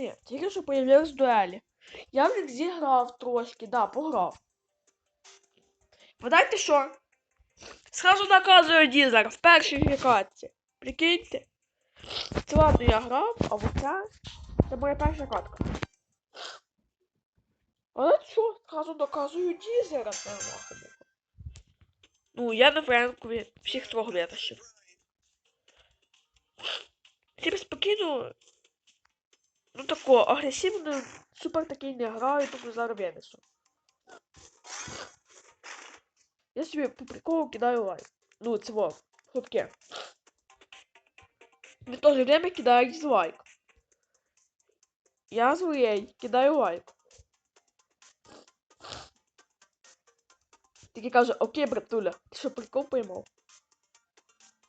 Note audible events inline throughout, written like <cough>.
пацани, тільки що появились дуелі. Я в них зіграв трошки, да, пограв. Знаєте що? Сразу наказую дізер в першій гікатці. Прикиньте. Це ладно, я грав, а вот ця це моя перша катка. Але що? Сразу доказую дізера це. Ну, я на Френкові всіх трьох витащив. Типу спокійно. Ну тако, агресивно, супер такий не граю, тому зараз винесу. Я собі по приколу кидаю лайк. Ну, це во, хлопки. В то же время кидаю дизлайк. Я злий, кидаю лайк. Такий каже, окей, братуля, ти що прикол поймав?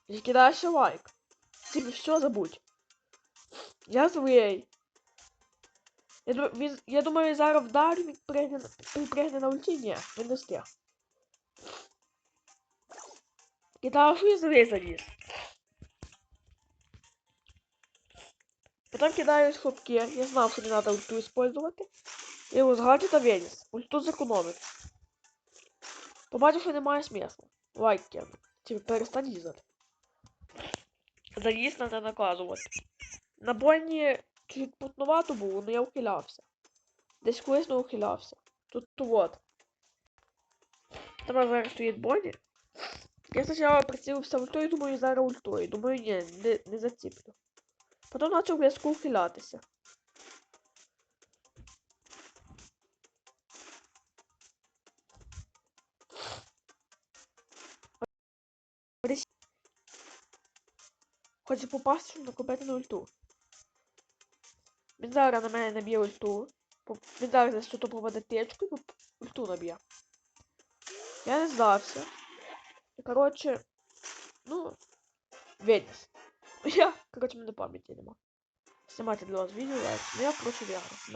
І кидаєш лайк. Типу, все забудь. Я злий. Я, він, я думаю, він зараз вдарю, він пригне, на- ульті. Ні, він не встиг. Кидав, що я злий заліз. Потом кидаю хлопки. Я знав, що не треба ульту использувати. Я його з гаджета виніс. Ульту зекономив. Побачив, що немає смисла. Лайк кину. Типу, перестань їздити. Заліз треба наказувати. На бойні чуть путнувато було, але я ухилявся. Десь колись не ухилявся. Тут то вот. Там зараз стоїть Бонні. Я спочатку прицілився ультою, думаю, зараз ультою. Думаю, ні, не, не заціплю. Потім почав в'язку ухилятися. Хочу попасти, щоб накопити на ульту. Він на мене наб'є ульту. Він зараз десь тут течку і ульту наб'є. Я не здався. І, коротше, ну, виніс. <laughs> Я, коротше, мене пам'яті нема. Знімати для вас відео, ну я коротше, виграв.